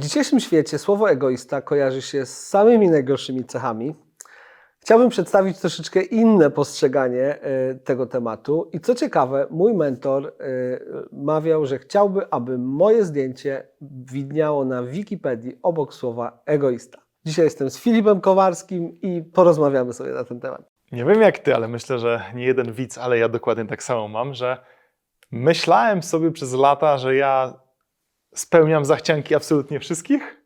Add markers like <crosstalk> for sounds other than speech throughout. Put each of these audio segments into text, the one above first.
W dzisiejszym świecie słowo egoista kojarzy się z samymi najgorszymi cechami. Chciałbym przedstawić troszeczkę inne postrzeganie e, tego tematu. I co ciekawe, mój mentor e, mawiał, że chciałby, aby moje zdjęcie widniało na Wikipedii obok słowa egoista. Dzisiaj jestem z Filipem Kowarskim i porozmawiamy sobie na ten temat. Nie wiem jak ty, ale myślę, że nie jeden widz, ale ja dokładnie tak samo mam, że myślałem sobie przez lata, że ja spełniam zachcianki absolutnie wszystkich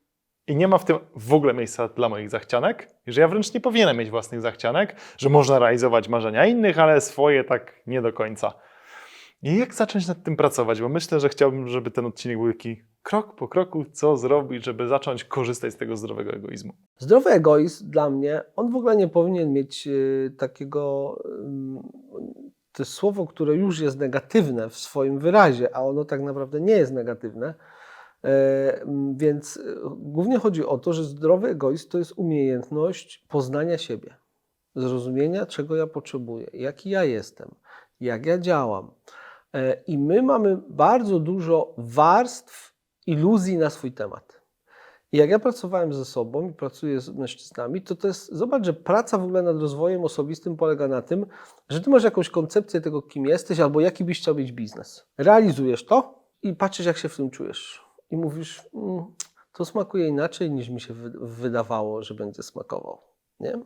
i nie ma w tym w ogóle miejsca dla moich zachcianek, że ja wręcz nie powinienem mieć własnych zachcianek, że można realizować marzenia innych, ale swoje tak nie do końca. I jak zacząć nad tym pracować? Bo myślę, że chciałbym, żeby ten odcinek był taki krok po kroku, co zrobić, żeby zacząć korzystać z tego zdrowego egoizmu. Zdrowy egoizm dla mnie, on w ogóle nie powinien mieć y, takiego. ym, to słowo, które już jest negatywne w swoim wyrazie, a ono tak naprawdę nie jest negatywne. E, Więc y, głównie chodzi o to, że zdrowy egoizm to jest umiejętność poznania siebie, zrozumienia, czego ja potrzebuję, jaki ja jestem, jak ja działam. E, I my mamy bardzo dużo warstw iluzji na swój temat. I jak ja pracowałem ze sobą i pracuję z mężczyznami, to to jest, zobacz, że praca w ogóle nad rozwojem osobistym polega na tym, że ty masz jakąś koncepcję tego, kim jesteś, albo jaki byś chciał mieć biznes. Realizujesz to i patrzysz, jak się w tym czujesz. I mówisz, mm, to smakuje inaczej, niż mi się wy- wydawało, że będzie smakował. Nie?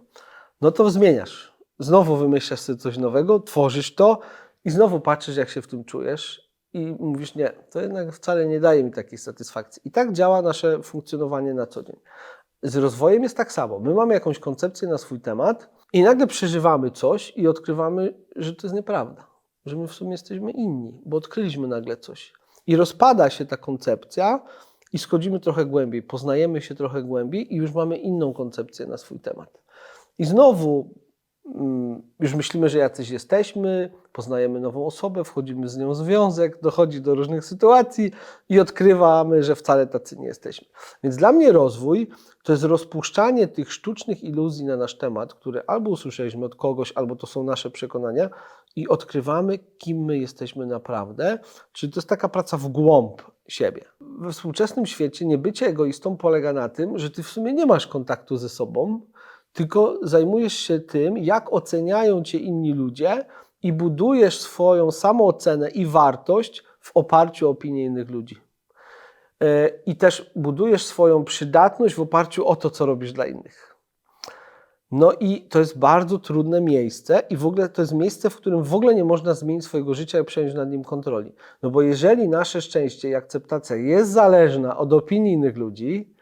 No to zmieniasz. Znowu wymyślasz sobie coś nowego, tworzysz to i znowu patrzysz, jak się w tym czujesz i mówisz, nie, to jednak wcale nie daje mi takiej satysfakcji. I tak działa nasze funkcjonowanie na co dzień. Z rozwojem jest tak samo. My mamy jakąś koncepcję na swój temat i nagle przeżywamy coś i odkrywamy, że to jest nieprawda. Że my w sumie jesteśmy inni, bo odkryliśmy nagle coś. I rozpada się ta koncepcja i schodzimy trochę głębiej, poznajemy się trochę głębiej i już mamy inną koncepcję na swój temat. I znowu mm, już myślimy, że jacyś jesteśmy, poznajemy nową osobę, wchodzimy z nią w związek, dochodzi do różnych sytuacji i odkrywamy, że wcale tacy nie jesteśmy. Więc dla mnie rozwój to jest rozpuszczanie tych sztucznych iluzji na nasz temat, które albo usłyszeliśmy od kogoś, albo to są nasze przekonania i odkrywamy, kim my jesteśmy naprawdę. Czyli to jest taka praca w głąb siebie. We współczesnym świecie niebycie egoistą polega na tym, że ty w sumie nie masz kontaktu ze sobą, tylko zajmujesz się tym, jak oceniają cię inni ludzie i budujesz swoją samoocenę i wartość w oparciu o opinie innych ludzi. E, I też budujesz swoją przydatność w oparciu o to, co robisz dla innych. No i to jest bardzo trudne miejsce i w ogóle to jest miejsce, w którym w ogóle nie można zmienić swojego życia i przejąć nad nim kontroli. No bo jeżeli nasze szczęście i akceptacja jest zależna od opinii innych ludzi,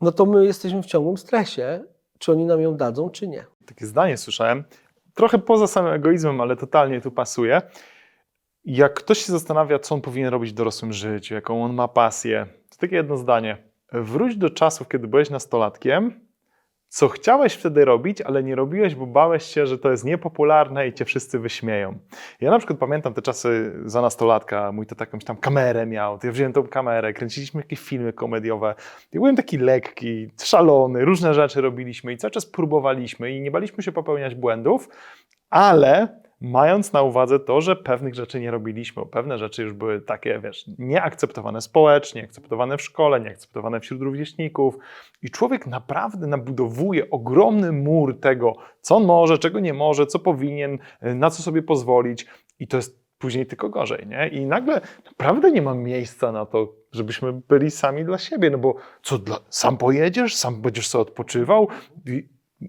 no to my jesteśmy w ciągłym stresie, czy oni nam ją dadzą, czy nie. takie zdanie słyszałem, trochę poza samym egoizmem, ale totalnie tu pasuje. Jak ktoś się zastanawia, co on powinien robić w dorosłym życiu, jaką on ma pasję, to takie jedno zdanie. Wróć do czasów, kiedy byłeś nastolatkiem, co chciałeś wtedy robić, ale nie robiłeś, bo bałeś się, że to jest niepopularne i cię wszyscy wyśmieją. Ja na przykład pamiętam te czasy za nastolatka, mój to jakąś tam kamerę miał, to ja wziąłem tą kamerę, kręciliśmy jakieś filmy komediowe. Ja byłem taki lekki, szalony, różne rzeczy robiliśmy i cały czas próbowaliśmy i nie baliśmy się popełniać błędów, ale mając na uwadze to, że pewnych rzeczy nie robiliśmy, pewne rzeczy już były takie, wiesz, nieakceptowane społecznie, nieakceptowane w szkole, nieakceptowane wśród rówieśników i człowiek naprawdę nabudowuje ogromny mur tego, co on może, czego nie może, co powinien, na co sobie pozwolić i to jest później tylko gorzej, nie? I nagle naprawdę nie ma miejsca na to, żebyśmy byli sami dla siebie, no bo co, dla, sam pojedziesz, sam będziesz sobie odpoczywał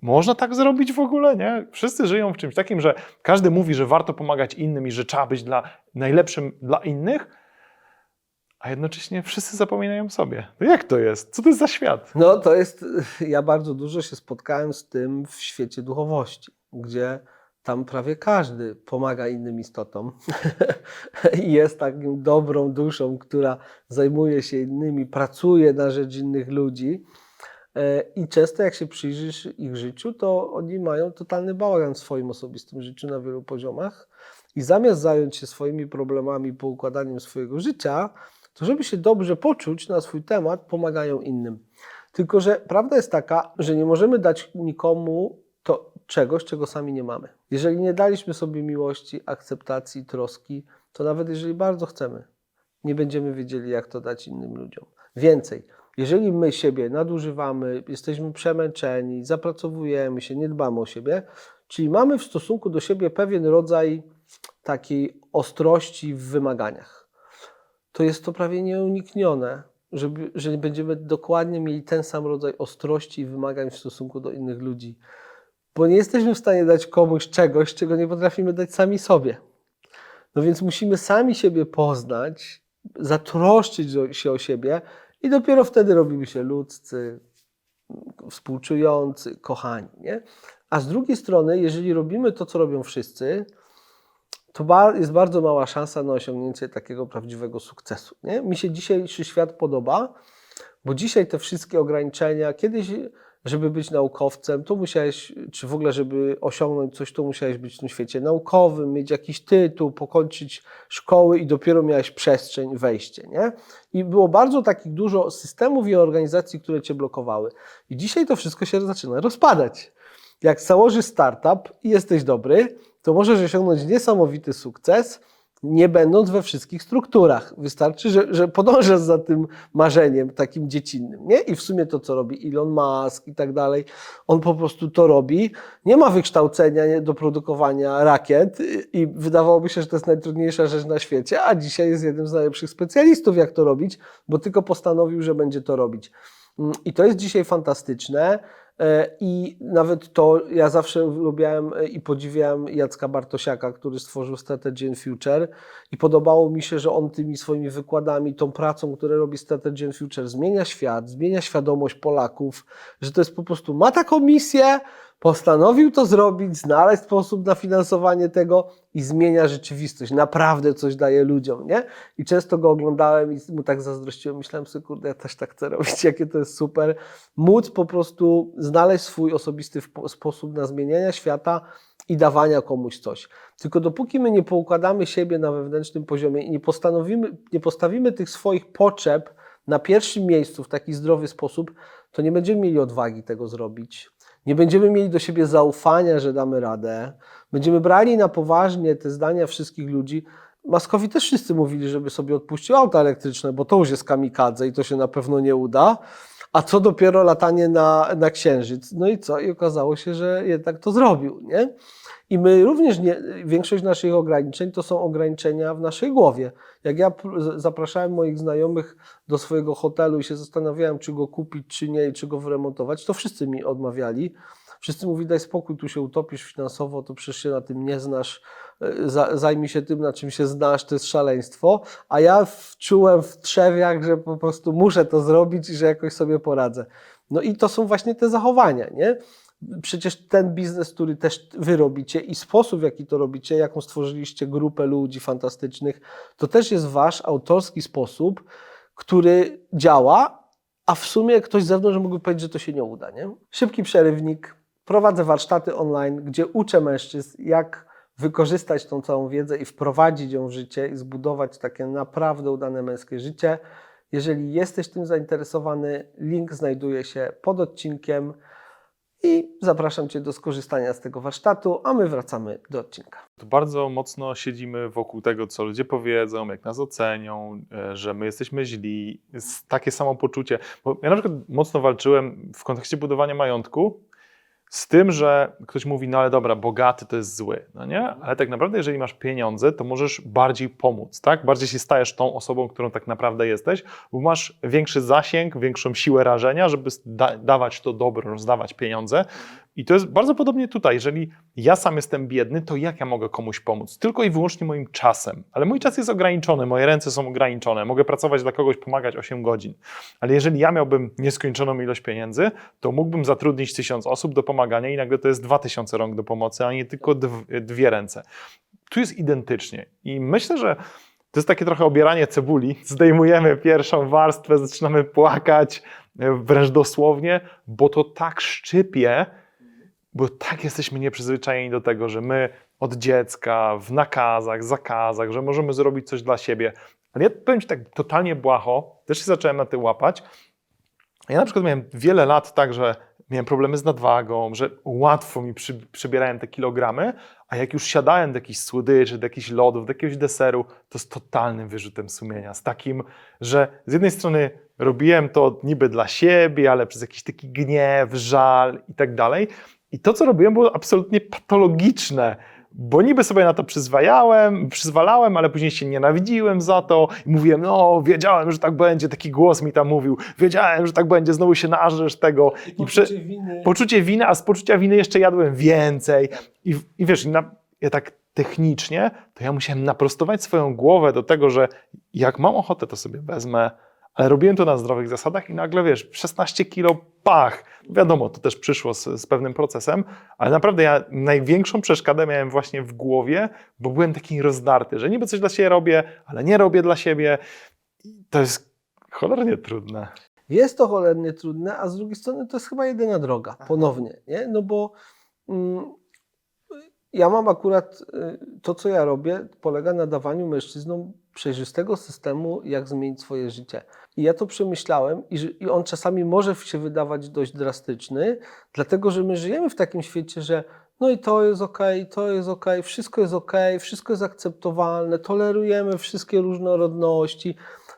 można tak zrobić w ogóle, nie? Wszyscy żyją w czymś takim, że każdy mówi, że warto pomagać innym i że trzeba być dla, najlepszym dla innych, a jednocześnie wszyscy zapominają sobie. No jak to jest? Co to jest za świat? No to jest, <laughs> ja bardzo dużo się spotkałem z tym w świecie duchowości, gdzie tam prawie każdy pomaga innym istotom <laughs> i jest taką dobrą duszą, która zajmuje się innymi, pracuje na rzecz innych ludzi. E, I często jak się przyjrzysz ich życiu, to oni mają totalny bałagan w swoim osobistym życiu na wielu poziomach. I zamiast zająć się swoimi problemami, poukładaniem swojego życia, to żeby się dobrze poczuć na swój temat, pomagają innym. Tylko, że prawda jest taka, że nie możemy dać nikomu to czegoś, czego sami nie mamy. Jeżeli nie daliśmy sobie miłości, akceptacji, troski, to nawet jeżeli bardzo chcemy, nie będziemy wiedzieli, jak to dać innym ludziom. Więcej, Jeżeli my siebie nadużywamy, jesteśmy przemęczeni, zapracowujemy się, nie dbamy o siebie, czyli mamy w stosunku do siebie pewien rodzaj takiej ostrości w wymaganiach, to jest to prawie nieuniknione, żeby, że będziemy dokładnie mieli ten sam rodzaj ostrości i wymagań w stosunku do innych ludzi. Bo nie jesteśmy w stanie dać komuś czegoś, czego nie potrafimy dać sami sobie. No więc musimy sami siebie poznać, zatroszczyć się o siebie i dopiero wtedy robimy się ludzcy, współczujący, kochani. Nie? A z drugiej strony, jeżeli robimy to, co robią wszyscy, to jest bardzo mała szansa na osiągnięcie takiego prawdziwego sukcesu. Nie? Mi się dzisiejszy świat podoba, bo dzisiaj te wszystkie ograniczenia, kiedyś, żeby być naukowcem, to musiałeś, czy w ogóle, żeby osiągnąć coś, to musiałeś być w tym świecie naukowym, mieć jakiś tytuł, pokończyć szkoły i dopiero miałeś przestrzeń, wejście. Nie? I było bardzo takich dużo systemów i organizacji, które cię blokowały. I dzisiaj to wszystko się zaczyna rozpadać. Jak założysz startup i jesteś dobry, to możesz osiągnąć niesamowity sukces, nie będąc we wszystkich strukturach. Wystarczy, że, że podążasz za tym marzeniem takim dziecinnym. Nie? I w sumie to, co robi Elon Musk i tak dalej, on po prostu to robi. Nie ma wykształcenia nie, do produkowania rakiet i- wydawałoby się, że to jest najtrudniejsza rzecz na świecie, a dzisiaj jest jednym z najlepszych specjalistów, jak to robić, bo tylko postanowił, że będzie to robić. Mm, I to jest dzisiaj fantastyczne. E, I nawet to, ja zawsze lubiałem e, i podziwiałem Jacka Bartosiaka, który stworzył Strategy and Future. I podobało mi się, że on tymi swoimi wykładami, tą pracą, którą robi Strategy and Future, zmienia świat, zmienia świadomość Polaków, że to jest po prostu, ma taką misję, postanowił to zrobić, znaleźć sposób na finansowanie tego i zmienia rzeczywistość. Naprawdę coś daje ludziom, nie? I często go oglądałem i mu tak zazdrościłem. Myślałem sobie, kurde, ja też tak chcę robić, <laughs> jakie to jest super. Móc po prostu znaleźć swój osobisty sposób na zmienianie świata i dawania komuś coś. Tylko dopóki my nie poukładamy siebie na wewnętrznym poziomie i nie postanowimy, nie postawimy tych swoich potrzeb na pierwszym miejscu w taki zdrowy sposób, to nie będziemy mieli odwagi tego zrobić. Nie będziemy mieli do siebie zaufania, że damy radę. Będziemy brali na poważnie te zdania wszystkich ludzi. Maskowi też wszyscy mówili, żeby sobie odpuścił auto elektryczne, bo to już jest kamikadze i to się na pewno nie uda. A co dopiero latanie na, na księżyc? No i co? I okazało się, że jednak to zrobił, nie? I my również, nie, większość naszych ograniczeń to są ograniczenia w naszej głowie. Jak ja zapraszałem moich znajomych do swojego hotelu i się zastanawiałem, czy go kupić, czy nie, i czy go wyremontować, to wszyscy mi odmawiali. Wszyscy mówili, daj spokój, tu się utopisz finansowo, to przecież się na tym nie znasz, e, za- zajmij się tym, na czym się znasz, to jest szaleństwo. A ja czułem w trzewiach, że po prostu muszę to zrobić i że jakoś sobie poradzę. No i to są właśnie te zachowania, nie? Przecież ten biznes, który też wy robicie i sposób, w jaki to robicie, jaką stworzyliście grupę ludzi fantastycznych, to też jest wasz autorski sposób, który działa, a w sumie ktoś z zewnątrz mógłby powiedzieć, że to się nie uda. Nie? Szybki przerywnik. Prowadzę warsztaty online, gdzie uczę mężczyzn, jak wykorzystać tą całą wiedzę i wprowadzić ją w życie i zbudować takie naprawdę udane męskie życie. Jeżeli jesteś tym zainteresowany, link znajduje się pod odcinkiem i zapraszam Cię do skorzystania z tego warsztatu, a my wracamy do odcinka. Bardzo mocno siedzimy wokół tego, co ludzie powiedzą, jak nas ocenią, e, że my jesteśmy źli. Jest takie samo poczucie. Bo ja na przykład mocno walczyłem w kontekście budowania majątku z tym, że ktoś mówi, no ale dobra, bogaty to jest zły, no nie? Ale tak naprawdę, jeżeli masz pieniądze, to możesz bardziej pomóc, tak? Bardziej się stajesz tą osobą, którą tak naprawdę jesteś, bo masz większy zasięg, większą siłę rażenia, żeby da dawać to dobro, rozdawać pieniądze. I to jest bardzo podobnie tutaj. Jeżeli ja sam jestem biedny, to jak ja mogę komuś pomóc? Tylko i wyłącznie moim czasem. Ale mój czas jest ograniczony, moje ręce są ograniczone. Mogę pracować dla kogoś, pomagać 8 godzin. Ale jeżeli ja miałbym nieskończoną ilość pieniędzy, to mógłbym zatrudnić tysiąc osób do pomagania i nagle to jest 2000 rąk do pomocy, a nie tylko dw- dwie ręce. Tu jest identycznie. I myślę, że to jest takie trochę obieranie cebuli. Zdejmujemy pierwszą warstwę, zaczynamy płakać, e, wręcz dosłownie, bo to tak szczypie, bo tak jesteśmy nieprzyzwyczajeni do tego, że my od dziecka w nakazach, zakazach, że możemy zrobić coś dla siebie. Ale ja powiem Ci tak totalnie błaho, też się zacząłem na tym łapać, Ja na przykład miałem wiele lat tak, że miałem problemy z nadwagą, że łatwo mi przy, przybierałem te kilogramy, a jak już siadałem do jakichś słodyczy, do jakichś lodów, do jakiegoś deseru, to z totalnym wyrzutem sumienia, z takim, że z jednej strony robiłem to niby dla siebie, ale przez jakiś taki gniew, żal i tak dalej. I to, co robiłem, było absolutnie patologiczne, bo niby sobie na to przyzwalałem, przyzwalałem, ale później się nienawidziłem za to i mówiłem, no wiedziałem, że tak będzie, taki głos mi tam mówił, wiedziałem, że tak będzie, znowu się nażresz tego. I prze- winy. poczucie winy, a z poczucia winy jeszcze jadłem więcej. I, i wiesz, na, ja tak technicznie, to ja musiałem naprostować swoją głowę do tego, że jak mam ochotę, to sobie wezmę, ale robiłem to na zdrowych zasadach i nagle, wiesz, 16 kilo, pach. Wiadomo, to też przyszło z, z pewnym procesem, ale naprawdę ja największą przeszkodę miałem właśnie w głowie, bo byłem taki rozdarty, że niby coś dla siebie robię, ale nie robię dla siebie. I to jest cholernie trudne. Jest to cholernie trudne, a z drugiej strony to jest chyba jedyna droga, ponownie, nie? No bo mm, ja mam akurat, y, to co ja robię, polega na dawaniu mężczyznom przejrzystego systemu, jak zmienić swoje życie. I ja to przemyślałem i, i on czasami może się wydawać dość drastyczny, dlatego że my żyjemy w takim świecie, że no i to jest ok, to jest ok, wszystko jest ok, wszystko jest akceptowalne, tolerujemy wszystkie różnorodności.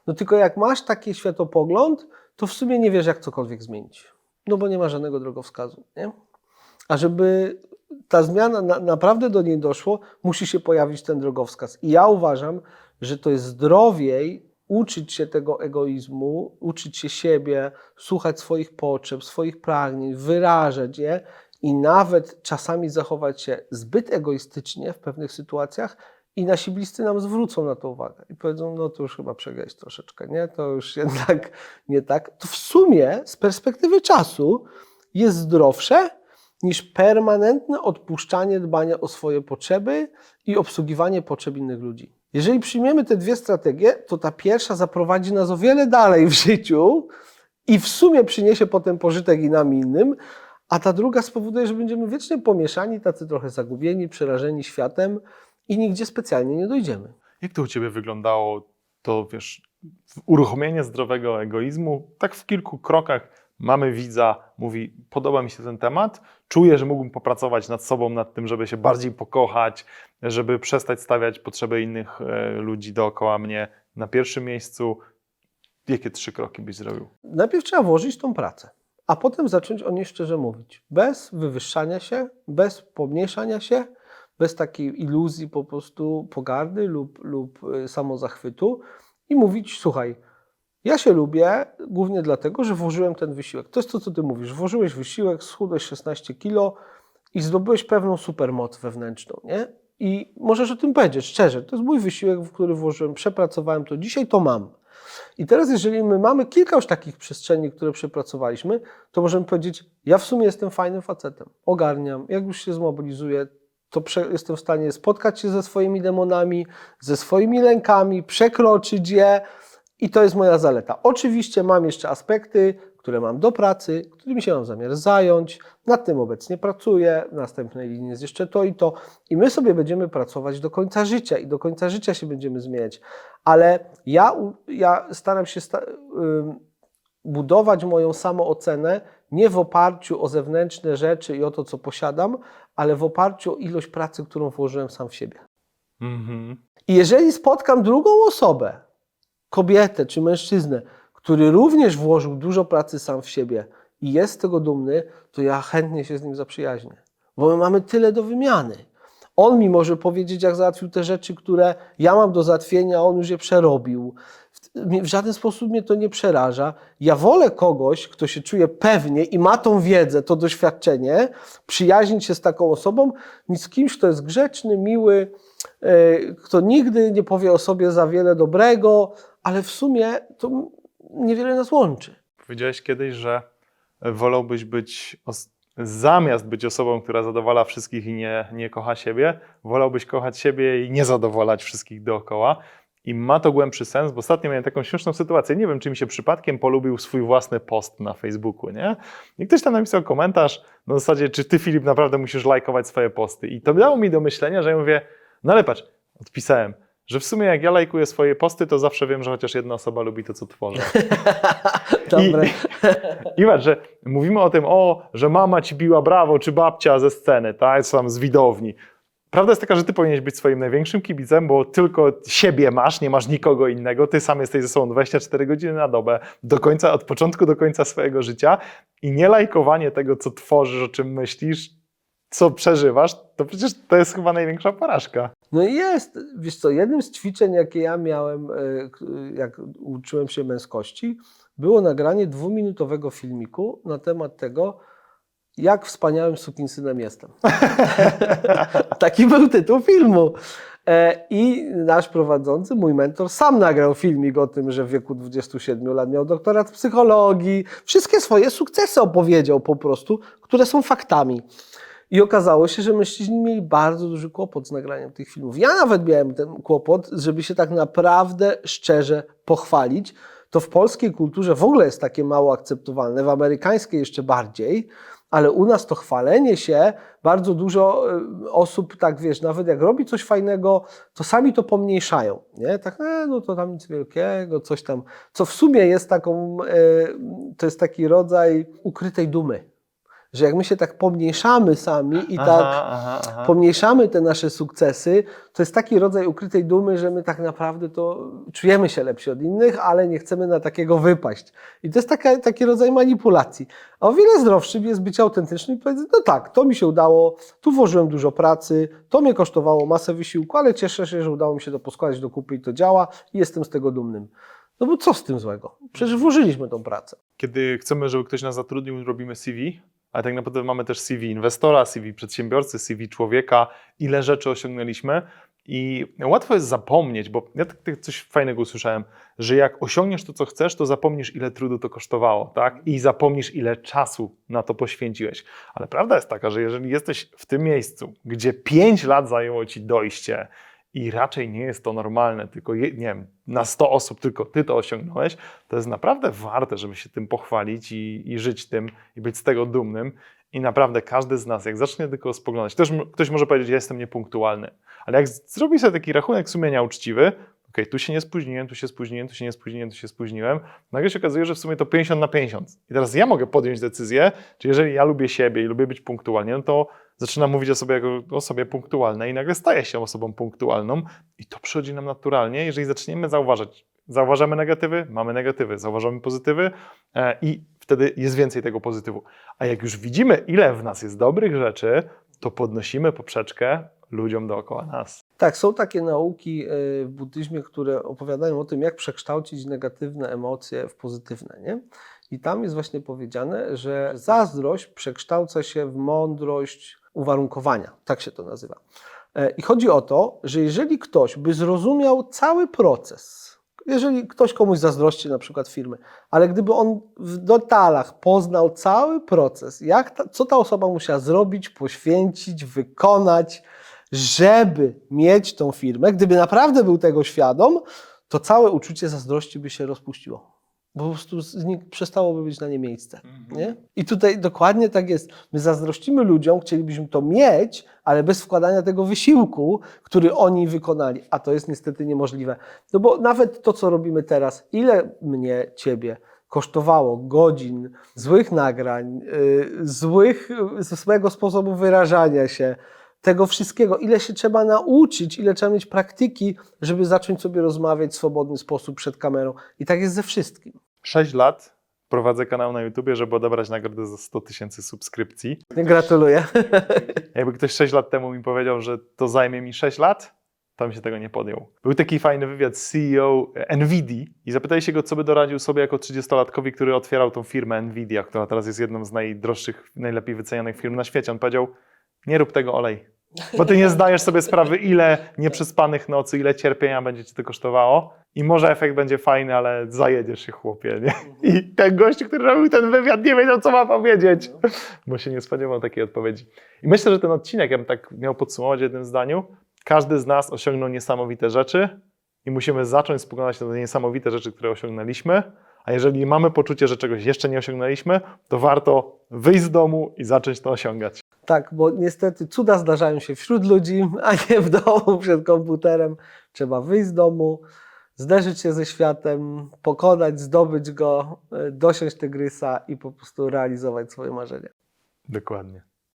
No tylko jak masz taki światopogląd, to w sumie nie wiesz, jak cokolwiek zmienić. No bo nie ma żadnego drogowskazu. Nie? A żeby ta zmiana na, naprawdę do niej doszło, musi się pojawić ten drogowskaz. I ja uważam, że to jest zdrowiej uczyć się tego egoizmu, uczyć się siebie, słuchać swoich potrzeb, swoich pragnień, wyrażać je i nawet czasami zachować się zbyt egoistycznie w pewnych sytuacjach i nasi bliscy nam zwrócą na to uwagę i powiedzą, no to już chyba przegrałeś troszeczkę, nie? To już jednak nie tak. To w sumie z perspektywy czasu jest zdrowsze niż permanentne odpuszczanie dbania o swoje potrzeby i obsługiwanie potrzeb innych ludzi. Jeżeli przyjmiemy te dwie strategie, to ta pierwsza zaprowadzi nas o wiele dalej w życiu i w sumie przyniesie potem pożytek i nam innym, a ta druga spowoduje, że będziemy wiecznie pomieszani, tacy trochę zagubieni, przerażeni światem i nigdzie specjalnie nie dojdziemy. Jak to u Ciebie wyglądało, to wiesz, uruchomienie zdrowego egoizmu, tak w kilku krokach mamy widza, mówi, podoba mi się ten temat, czuję, że mógłbym popracować nad sobą, nad tym, żeby się bardziej pokochać, żeby przestać stawiać potrzeby innych e, ludzi dookoła mnie na pierwszym miejscu. Jakie trzy kroki byś zrobił? Najpierw trzeba włożyć tą pracę, a potem zacząć o niej szczerze mówić. Bez wywyższania się, bez pomniejszania się, bez takiej iluzji po prostu pogardy lub, lub y, samozachwytu i mówić, słuchaj, ja się lubię głównie dlatego, że włożyłem ten wysiłek. To jest to, co ty mówisz. Włożyłeś wysiłek, schudłeś 16 kilo i zdobyłeś pewną supermoc wewnętrzną, nie? I możesz o tym powiedzieć szczerze. To jest mój wysiłek, w który włożyłem, przepracowałem to, dzisiaj to mam. I teraz, jeżeli my mamy kilka już takich przestrzeni, które przepracowaliśmy, to możemy powiedzieć, ja w sumie jestem fajnym facetem, ogarniam, jak już się zmobilizuję, to jestem w stanie spotkać się ze swoimi demonami, ze swoimi lękami, przekroczyć je i to jest moja zaleta. Oczywiście mam jeszcze aspekty, które mam do pracy, którymi się mam zamiar zająć, nad tym obecnie pracuję, w następnej linii jest jeszcze to i to i my sobie będziemy pracować do końca życia i do końca życia się będziemy zmieniać. Ale ja, ja staram się sta- budować moją samoocenę nie w oparciu o zewnętrzne rzeczy i o to, co posiadam, ale w oparciu o ilość pracy, którą włożyłem sam w siebie. Mhm. I jeżeli spotkam drugą osobę, kobietę czy mężczyznę, który również włożył dużo pracy sam w siebie i jest z tego dumny, to ja chętnie się z nim zaprzyjaźnię. Bo my mamy tyle do wymiany. On mi może powiedzieć, jak załatwił te rzeczy, które ja mam do załatwienia, on już je przerobił. W żaden sposób mnie to nie przeraża. Ja wolę kogoś, kto się czuje pewnie i ma tą wiedzę, to doświadczenie, przyjaźnić się z taką osobą, niż z kimś, kto jest grzeczny, miły, e, kto nigdy nie powie o sobie za wiele dobrego, ale w sumie to niewiele nas łączy. Powiedziałeś kiedyś, że wolałbyś być, zamiast być osobą, która zadowala wszystkich i nie, nie kocha siebie, wolałbyś kochać siebie i nie zadowalać wszystkich dookoła. I ma to głębszy sens, bo ostatnio miałem taką śmieszną sytuację. Nie wiem, czy mi się przypadkiem polubił swój własny post na Facebooku, nie? I ktoś tam napisał komentarz na zasadzie, czy ty, Filip, naprawdę musisz lajkować swoje posty. I to dało mi do myślenia, że ja mówię, no ale patrz, odpisałem, że w sumie jak ja lajkuję swoje posty, to zawsze wiem, że chociaż jedna osoba lubi to, co tworzę. <laughs> Dobre. I, I patrz, że mówimy o tym, o, że mama ci biła brawo, czy babcia ze sceny, tak, tam z widowni. Prawda jest taka, że ty powinieneś być swoim największym kibicem, bo tylko siebie masz, nie masz nikogo innego, ty sam jesteś ze sobą 24 godziny na dobę, do końca, od początku do końca swojego życia i nie lajkowanie tego, co tworzysz, o czym myślisz, co przeżywasz, to przecież to jest chyba największa porażka. No jest, wiesz co, jednym z ćwiczeń, jakie ja miałem, e, jak uczyłem się męskości, było nagranie dwuminutowego filmiku na temat tego, jak wspaniałym sukinsynem jestem. <laughs> Taki był tytuł filmu. E, I nasz prowadzący, mój mentor, sam nagrał filmik o tym, że w wieku 27 lat miał doktorat psychologii. Wszystkie swoje sukcesy opowiedział po prostu, które są faktami. I okazało się, że mężczyźni mieli bardzo duży kłopot z nagraniem tych filmów. Ja nawet miałem ten kłopot, żeby się tak naprawdę szczerze pochwalić. To w polskiej kulturze w ogóle jest takie mało akceptowalne, w amerykańskiej jeszcze bardziej, ale u nas to chwalenie się, bardzo dużo y, osób, tak wiesz, nawet jak robi coś fajnego, to sami to pomniejszają, nie? Tak, e, no to tam nic wielkiego, coś tam, co w sumie jest taką, e, to jest taki rodzaj ukrytej dumy, że jak my się tak pomniejszamy sami i tak aha, aha. pomniejszamy te nasze sukcesy, to jest taki rodzaj ukrytej dumy, że my tak naprawdę to czujemy się lepsi od innych, ale nie chcemy na takiego wypaść. I to jest taka, taki rodzaj manipulacji. A o wiele zdrowszym jest być autentycznym i powiedzieć, no tak, to mi się udało, tu włożyłem dużo pracy, to mnie kosztowało masę wysiłku, ale cieszę się, że udało mi się to poskładać do kupy i to działa i jestem z tego dumnym. No bo co z tym złego? Przecież włożyliśmy tą pracę. Kiedy chcemy, żeby ktoś nas zatrudnił, robimy CV, ale tak naprawdę mamy też CV inwestora, CV przedsiębiorcy, CV człowieka, ile rzeczy osiągnęliśmy. I łatwo jest zapomnieć, bo ja tak, tak coś fajnego usłyszałem, że jak osiągniesz to, co chcesz, to zapomnisz, ile trudu to kosztowało, tak? I zapomnisz, ile czasu na to poświęciłeś. Ale prawda jest taka, że jeżeli jesteś w tym miejscu, gdzie 5 lat zajęło ci dojście i raczej nie jest to normalne, tylko nie wiem, na 100 osób tylko ty to osiągnąłeś, to jest naprawdę warte, żeby się tym pochwalić i, i żyć tym i być z tego dumnym. I naprawdę każdy z nas, jak zacznie tylko spoglądać, m- ktoś może powiedzieć, ja jestem niepunktualny, ale jak zrobi sobie taki rachunek sumienia uczciwy, okej, tu się nie spóźniłem, tu się spóźniłem, tu się nie spóźniłem, tu się spóźniłem, nagle się okazuje, że w sumie to 50 na 50. I teraz ja mogę podjąć decyzję, czy jeżeli ja lubię siebie i lubię być punktualnie, no to zaczynam mówić o sobie jako osobie punktualnej i nagle staję się osobą punktualną i to przychodzi nam naturalnie, jeżeli zaczniemy zauważać. Zauważamy negatywy, mamy negatywy, zauważamy pozytywy e, i wtedy jest więcej tego pozytywu. A jak już widzimy, ile w nas jest dobrych rzeczy, to podnosimy poprzeczkę ludziom dookoła nas. Tak, są takie nauki y, w buddyzmie, które opowiadają o tym, jak przekształcić negatywne emocje w pozytywne. Nie? I tam jest właśnie powiedziane, że zazdrość przekształca się w mądrość uwarunkowania. Tak się to nazywa. E, I chodzi o to, że jeżeli ktoś by zrozumiał cały proces, jeżeli ktoś komuś zazdrości na przykład firmy, ale gdyby on w detalach poznał cały proces, jak ta, co ta osoba musiała zrobić, poświęcić, wykonać, żeby mieć tą firmę, gdyby naprawdę był tego świadom, to całe uczucie zazdrości by się rozpuściło. Bo po prostu znik- przestałoby być na nie miejsce. Nie? I tutaj dokładnie tak jest. My zazdrościmy ludziom, chcielibyśmy to mieć, ale bez wkładania tego wysiłku, który oni wykonali. A to jest niestety niemożliwe. No bo nawet to, co robimy teraz, ile mnie, ciebie kosztowało godzin, złych nagrań, yy, złych, yy, złego sposobu wyrażania się, tego wszystkiego, ile się trzeba nauczyć, ile trzeba mieć praktyki, żeby zacząć sobie rozmawiać w swobodny sposób przed kamerą. I tak jest ze wszystkim. 6 lat prowadzę kanał na YouTubie, żeby odebrać nagrodę za 100 tysięcy subskrypcji. Gratuluję. Jakby ktoś 6 lat temu mi powiedział, że to zajmie mi 6 lat, to bym się tego nie podjął. Był taki fajny wywiad z CEO NVIDIA i zapytali się go, co by doradził sobie jako 30-latkowi, który otwierał tą firmę NVIDIA, która teraz jest jedną z najdroższych, najlepiej wycenianych firm na świecie. On powiedział, nie rób tego olej, bo ty nie zdajesz sobie sprawy, ile nieprzespanych nocy, ile cierpienia będzie ci to kosztowało i może efekt będzie fajny, ale zajedziesz się chłopie, nie? I ten gość, który robił ten wywiad, nie wiedział, co ma powiedzieć, bo się nie spodziewał takiej odpowiedzi. I myślę, że ten odcinek, ja bym tak miał podsumować w jednym zdaniu, każdy z nas osiągnął niesamowite rzeczy i musimy zacząć spoglądać na te niesamowite rzeczy, które osiągnęliśmy, a jeżeli mamy poczucie, że czegoś jeszcze nie osiągnęliśmy, to warto wyjść z domu i zacząć to osiągać. Tak, bo niestety cuda zdarzają się wśród ludzi, a nie w domu przed komputerem. Trzeba wyjść z domu, zderzyć się ze światem, pokonać, zdobyć go, y, dosiąść tygrysa i po prostu realizować swoje marzenia. Dokładnie.